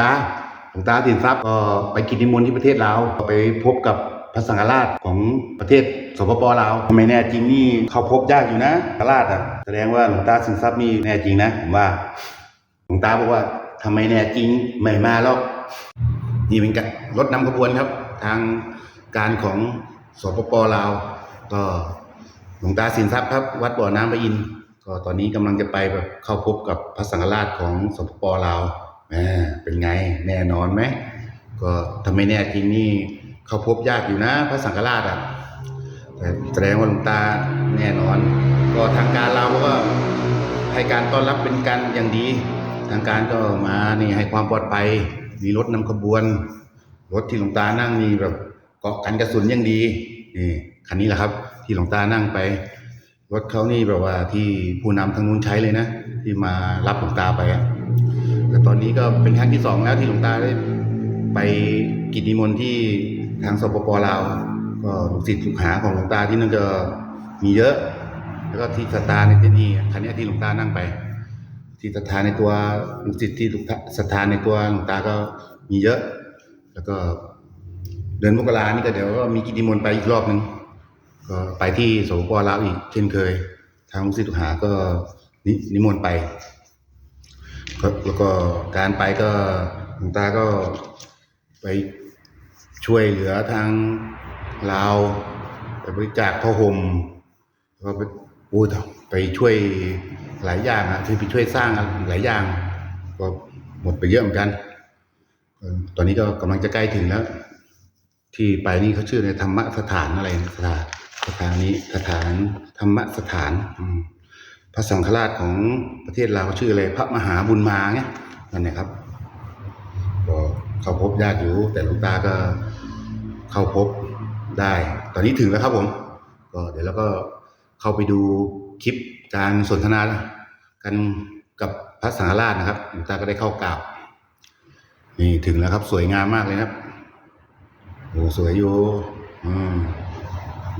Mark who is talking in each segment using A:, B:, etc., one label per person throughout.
A: ตาหลวงตาสินทรัพย์ก็ไปกิจนิมนต์ที่ประเทศลาวไปพบกับพระสังฆราชของประเทศสปปลาวทำไมแน่จริงนี่เขาพบยากอยู่นะสังฆราชอะแสดงว่าหลวงตาสินทรัพย์นี่แน่จริงนะผมว่าหลวงตาบอกว่าทำไมแน่จริงไม่มาหรอกนี่เป็นการรถนำขบวนครับ ทางการของสปปลาวก็หลวงตาสินทรัพย์ครับ วัดบ่อน้ำพระอินทร์ก็ตอนนี้กำลังจะไปแบบเข้าพบกับพระสังฆราชของสปปลาว แหมเป็นไงแน่นอนไหมก็ทำไมแน่จริงนี่เขาพบยากอยู่นะพระสังฆราชอะแต่แสดงว่าหลวงตาแน่นอน ก็ทางการเราก็ให้การต้อนรับเป็นการอย่างดี ทางการก็มานี่ให้ความปลอดภัยมีรถนำขบวน รถที่หลวงตานั่งมีแบบเกาะกันกระสุนอย่างดีนี่คันนี้แหละครับ ที่หลวงตานั่งไปรถเขานี่แบบว่าที่ผู้นำทางนู้นใช้เลยนะ ที่มารับหลวงตาไปอะ แต่ตอนนี้ก็เป็นครั้งที่สองแล้วที่หลวงตาได้ไปกิจนิมนต์ที่ทางสปปลาวก็ลูกศิษย์ลูกหาของหลวงตาที่นั่นก็มีเยอะ แล้วก็ที่สตาในที่นี่คันนี้ที่หลวงตานั่งไป ที่ศรัทธาในตัวลูกศิษย์ที่ลูกศรัทธาในตัวหลวงตาก็มีเยอะ แล้วก็เดือนมกรานี่ก็เดี๋ยวก็มีกิจนิมนต์ไปอีกรอบหนึ่งก็ไปที่สปปลาวอีกเช่นเคย ทางลูกศิษย์ลูกหาก็นิมนต์ไป ก็แล้วก็การไปก็หลวงตาก็ไปช่วยเหลือทางลาวไปบริจาคผ้าห่มก็ไปโอ้ไปช่วยหลายอย่างอะที่ไปช่วยสร้างหลายอย่าง ก็หมดไปเยอะเหมือนกัน ตอนนี้ก็กำลังจะใกล้ถึงแล้ว ที่ไปนี่เขาชื่อในธรรมสถานอะไรสถานสถานนี้สถานธรรมสถาน อืม ระสังฆราชของประเทศลาวชื่ออะไรพระมหาบุญมาเนี่ยนั่นนะครับ ก็เข้าพบยากอยู่ แต่หลวงตาก็เข้าพบได้ ตอนนี้ถึงแล้วครับผม ก็เดี๋ยวเราก็เข้าไปดูคลิปการสนทนากันกับพระสังฆราชนะครับหลวงตาก็ได้เข้ากราบนี่ถึงแล้วครับ สวยงามมากเลยครับโอ้สวยอยู่อืม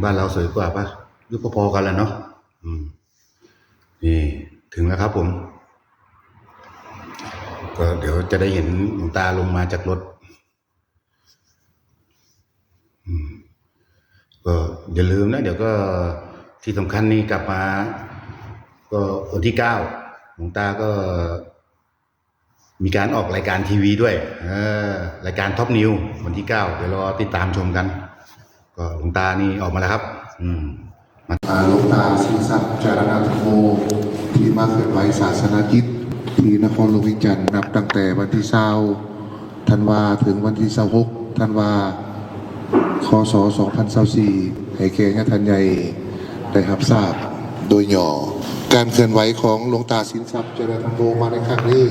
A: บ้านเราสวยกว่าปะหรือพอๆกันแล้วเนาะอืม นี่ถึงแล้วครับผม ก็เดี๋ยวจะได้เห็นหลวงตาลงมาจากรถก็อย่าลืมนะ เดี๋ยวก็ที่สำคัญนี่กลับมา ก็วันที่เก้าหลวงตาก็ มีการออกรายการทีวีด้วยรายการท็อปนิววันที่เก้าเดี๋ยวรอติดตามชมกัน ก็หลวงตานี่ออกมาแล้วครับ อืม
B: หลวงตาสินทรัพย์จารณธรรมโมที่มาเคลื่อนไหวศาสนากิจที่นครหลวงวิจันทร์นับตั้งแต่วันที่เศร้าธันวาถึงวันที่เศร้าหกธันวาคศ2024ให้แก่ญาติทันใหญ่ได้รับทราบโดยหย่อ การเคลื่อนไหวของหลวงตาสินทรัพย์เจริญธรรมโมมาในครั้งนี้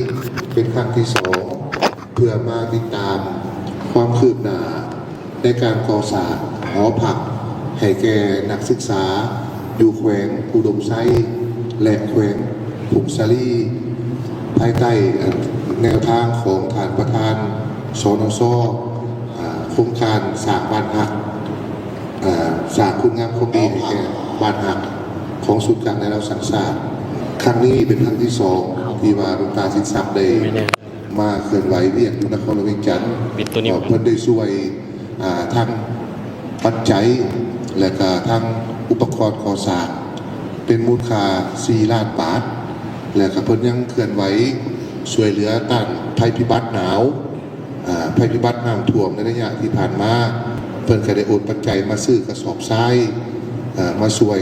B: เป็นครั้งที่สองเพื่อมาติดตามความคืบหน้าในการก่อสร้างหอพัก ให้แก่นักศึกษา อยู่แขวงอุดมไซและแขวงผุกซาลีภายใต้แนวทางของฐานประธานสนซอ่าโครงการสร้างบ้านหักอ่าสร้างคุณงามความดีให้แก่บ้านหักของสุดกลางในเราสังสารครั้งนี้เป็นครั้งที่สองที่ว่าหลวงตาสินทรัพย์ได้มาเคลื่อนไหวเรียกอยู่นครหลวงวิจันทร์
C: ปิดตัวนี้
B: ก็เพื่อนได้ช่วยอ่าทั้งปัจจัย และก็ทั้งอุปกรณ์ก่อสร้าง เป็นมูลค่า4ล้านบาท และก็เพิ่นยังเคลื่อนไหวช่วยเหลือต้านภัยพิบัติหนาวอ่าภัยพิบัติน้ำท่วมในระยะที่ผ่านมาเพิ่นก็ได้โอนปัจจัยมาซื้อกระสอบทรายอ่ามาช่วย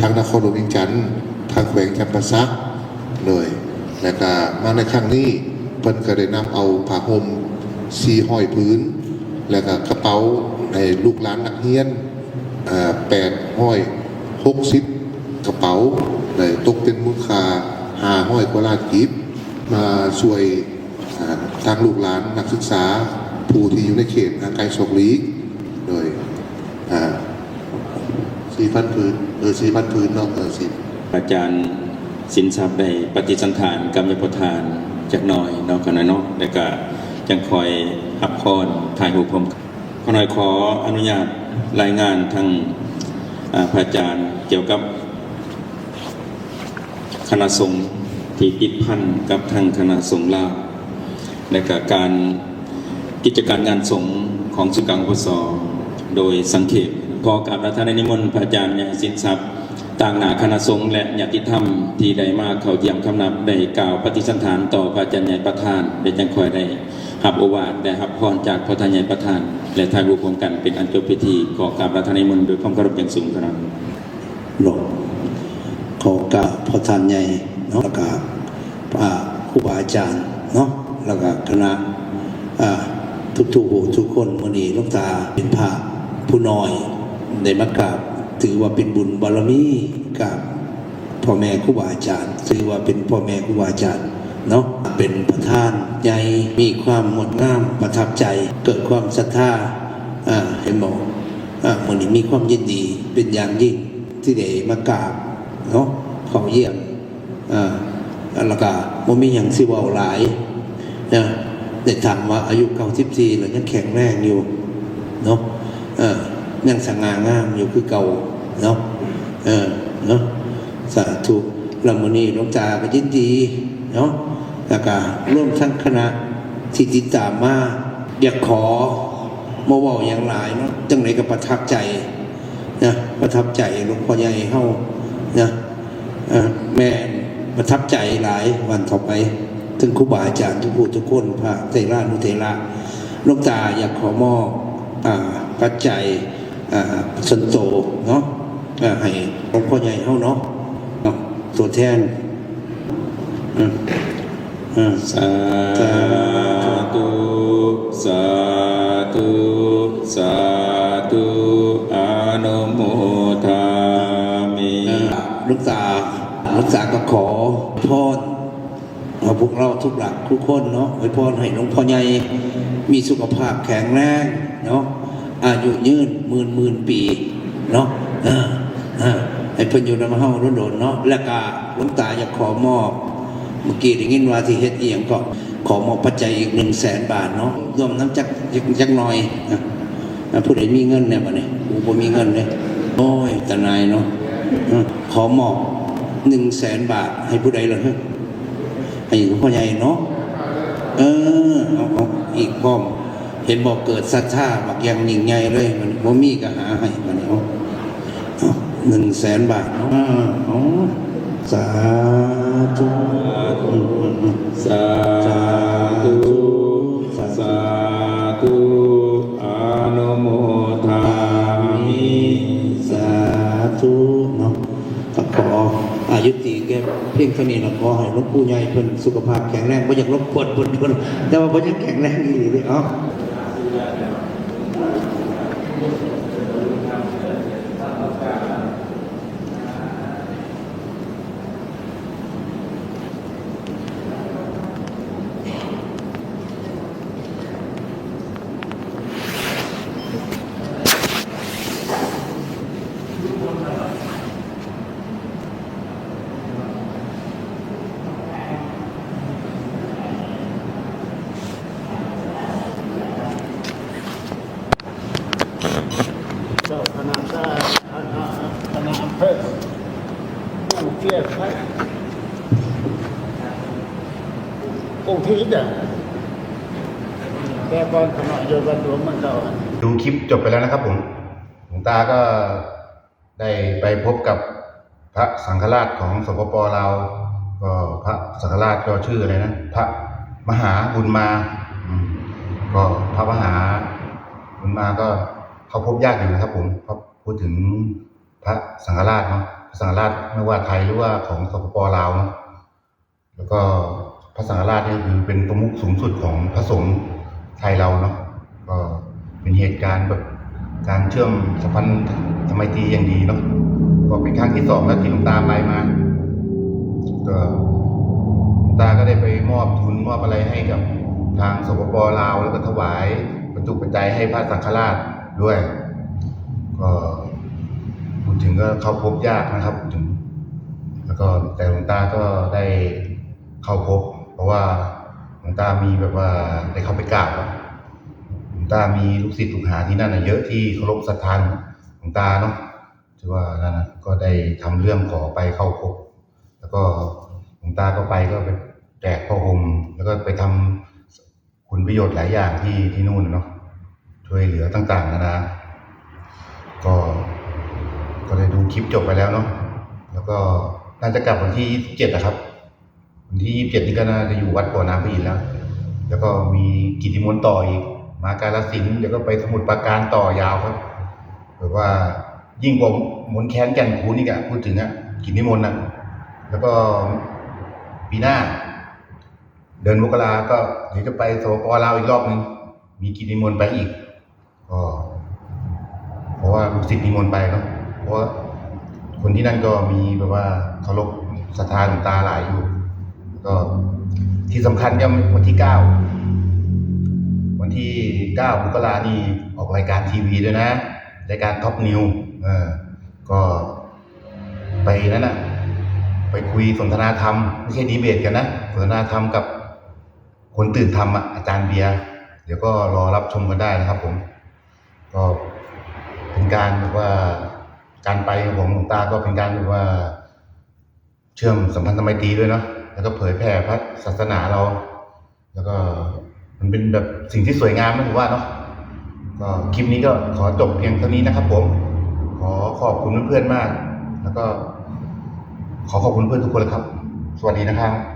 B: ทางนครหลวงวิงจันทร์ทางแขวงจำปาสักเลยและก็มาในครั้งนี้เพิ่นก็ได้นำเอาผ้าห่มสีห้อยพื้น แล้วก็กระเป๋าในลูกหลานนักเรียน แปดห้อยหกสิบกระเป๋าเลยตกเป็นมูลค่าห้าห้อยกว่าล้านกีบมาช่วยทางลูกหลานนักศึกษาผู้ที่อยู่ในเขตทางไกลโศกลีกโดยสี่พันพื้นเออสี่พันพื้นนาะเออสี่
C: อาจารย์สินทรัพย์ได้ปฏิสันฐานกรรมยปทานจากหน่อยนาะกันนาะแล้วก็จังคอยอับพรถ่ายหูผมขอหน่อยขออนุญาต รายงานทางอาพระอาจารย์เกี่ยวกับคณะสงฆ์ที่ติดพันกับทางคณะสงฆ์ลาวและก็การกิจการงานสงฆ์ของสุกังพศโดยสังเขปพอกับรัฐานนิมนต์พระอาจารย์ใหญ่สินทรัพย์ต่างหนาคณะสงฆ์และญาติธรรมที่ได้มาเข้าเยี่ยมคำนับได้กล่าวปฏิสันฐานต่อพระอาจารย์ใหญ่ประธานได้จังคอยได้ หับโอวาทได้หับพรจากพระอาจารย์ใหญ่ประธาน และทายรูปพร้อมกันเป็นอันจบพิธีขอกราบรัฐานนิมนต์ด้วยความเคารพอย่างสูงครับ
D: หลบขอกราบพระทานใหญ่เนาะแล้วก็พระครูบาอาจารย์เนาะแล้วก็คณะอ่าทุกๆหูทุกคนมื่อนี้ลูกตาเป็นพระผู้น้อยในมากราบถือว่าเป็นบุญบารมีกับพ่อแม่ครูบาอาจารย์ถือว่าเป็นพ่อแม่ครูบาอาจารย์ เนาะเป็นประธานใหญ่มีความงดงามประทับใจ เกิดความศรัทธาอ่าเห็นบอกอ่ามันมีความยินดีเป็นอย่างยิ่งที่ได้มากราบเนาะเขาเยี่ยมอ่าแล้วก็บ่มีอย่างสิเว้าหลายนะได้ถามว่าอายุ94แล้วยังแข็งแรงอยู่เนาะเออยังสง่างามอยู่คือเก่าเนาะเออเนาะสาธุล้วมื้อนี้หลวงตาก็ยินดีเนาะ แล้วก็ร่วมทั้งคณะที่ติดตามมาอยากขอมาเว่าอย่างหลายเนาะจังไหนก็ประทับใจนะประทับใจหลวงพ่อใหญ่เฮานะอ่อแม่ประทับใจหลายวันต่อไปถึงครูบาอาจารย์ทุกผู้ทุกคนพระเทรานุเทระลวงตาอยากขอมอบปัจจัยอ่าสันโตเนาะอ่าให้หลวงพ่อใหญ่เฮาเนาะตัวแทนอืม
C: สาธุสาธุสาธุอนุโมทามิ
D: ลูกตาลูกตาก็ขอพรเอาพวกเราทุกหลักทุกคนเนาะไว้พรให้หลวงพ่อใหญ่มีสุขภาพแข็งแรงเนาะอายุยืนหมื่นหมื่นปีเนาะอ่าอ่าให้เพิ่นอยู่ในมหาโดนเนาะแล้วก็หลวงตาอยากขอมอบ เมื่อกี้ได้ยินว่าที่เฮ็ดเอียงก็ขอมอบปัจจัยอีกหนึ่งแสนบาทเนาะรวมน้ำจักจักหน่อยนะผู้ใดมีเงินเนี่ยบ่เนี่ยกูบ่มีเงินเลยโอ้ยตนายเนาะขอมอบหนึ่งแสนบาท ให้ผู้ใดเหรอฮะให้หลวงพ่อใหญ่เนาะเออเอาเอาอีกพร้อม เห็นบอกเกิดศรัทธาบักยังยิ่งใหญ่เลยมันบ่มีก็หาให้มันเอาเอาหนึ่งแสนบาทเนาะอ่าเอา สาธุ
C: สาธุสาธุอนุโมทามิ
D: สาธุเนาะก็ขออายุติแกเพียงเท่านี้เราขอให้หลวงปู่ใหญ่เพิ่นสุขภาพแข็งแรงบ่อยากรบกวนเพิ่นเพิ่นแต่ว่าบ่อยังแข็งแรงอีหลีเลยเอ้า
E: เจ้าคณะชาติคณะคณะอำเภอ เียวข้ององค์ที่เด่นแต่ก่อนขณะโยบันหลวงมันเก่า
A: ดูคลิปจบไปแล้วนะครับผมหลวงตาก็ได้ไปพบกับพระสังฆราชของสปปลาก็พระสังฆราชก็ชื่ออะไรนะพระมหาบุญมาก็พระมหาบุญมาก็เขาพบยากอยู่นะครับผมเพราะพูดถึงพระสังฆราชเนาะ สังฆราชไม่ว่าไทยหรือว่าของสปปลาวเนาะแล้วก็พระสังฆราชนี่คือเป็นประมุขสูงสุดของพระสงฆ์ไทยเราเนาะก็เป็นเหตุการณ์แบบการเชื่อมสัมพันธ์สมัยตรีอย่างดีเนาะก็เป็นครั้งที่สองแล้วที่หลวงตาไปมาก็หลวงตาก็ได้ไปมอบทุนมอบอะไรให้กับทางสปปลาวแล้วก็ถวายประจุปัจจัยให้พระสังฆราชด้วย ก็ ถึงก็เข้าพบยากนะครับถึง แล้วก็แต่หลวงตาก็ได้เข้าพบ เพราะว่าหลวงตามีแบบว่าได้เข้าไปกราบหลวงตามีลูกศิษย์ลูกหาที่นั่นนะเยอะที่เคารพศรัทธาหลวงตาเนาะถือว่านั่นนะก็ได้ทำเรื่องขอไปเข้าพบ แล้วก็หลวงตาก็ไปก็ไปแจกผ้าห่มแล้วก็ไปทำผลประโยชน์หลายอย่างที่ที่นู่นเนาะช่วยเหลือต่างๆนานาก็ ก็ได้ดูคลิปจบไปแล้วเนาะแล้วก็น่าจะกลับวันที่27นะครับวันที่27นี่ก็น่าจะอยู่วัดบ่อน้ำพระอินทร์แล้ว แล้วก็มีกิจนิมนต์ต่ออีกมากาลสินเดี๋ยวก็ไปสมุทรปราการต่อยาวครับแบบว่ายิ่งกว่ามนแค้นแก่นคูนอีกะพูดถึงอะกิจนิมนต์นะแล้วก็ปีหน้า เดือนมกราก็เดี๋ยวจะไปสปปลาวอีกรอบนึงมีกิจนิมนต์ไปอีกก็เพราะว่าลูกศิษย์นิมนต์ไปเนาะ เพราะคนที่นั่นก็มีแบบว่าเคารพศรัทธาหลวงตาหลายอยู่ ก็ที่สำคัญก็วันที่เก้าวันที่เก้ามกรานี่ออกรายการทีวีด้วยนะรายการท็อปนิวเออก็ไปนั่นนะไปคุยสนทนาธรรมไม่ใช่ดีเบตกันนะสนทนาธรรมกับคนตื่นธรรมอะอาจารย์เบียร์เดี๋ยวก็รอรับชมกันได้นะครับผม ก็เป็นการแบบว่า การไปของหลวงตาก็เป็นการแบบว่า เชื่อมสัมพันธไมตรีด้วยเนาะแล้วก็เผยแผ่พระศาสนาเรา แล้วก็มันเป็นแบบสิ่งที่สวยงามนะผมว่าเนาะก็คลิปนี้ก็ขอจบเพียงเท่านี้นะครับผม ขอขอบคุณเพื่อนๆมาก แล้วก็ ขอขอบคุณเพื่อนทุกคนเลยครับ สวัสดีนะครับ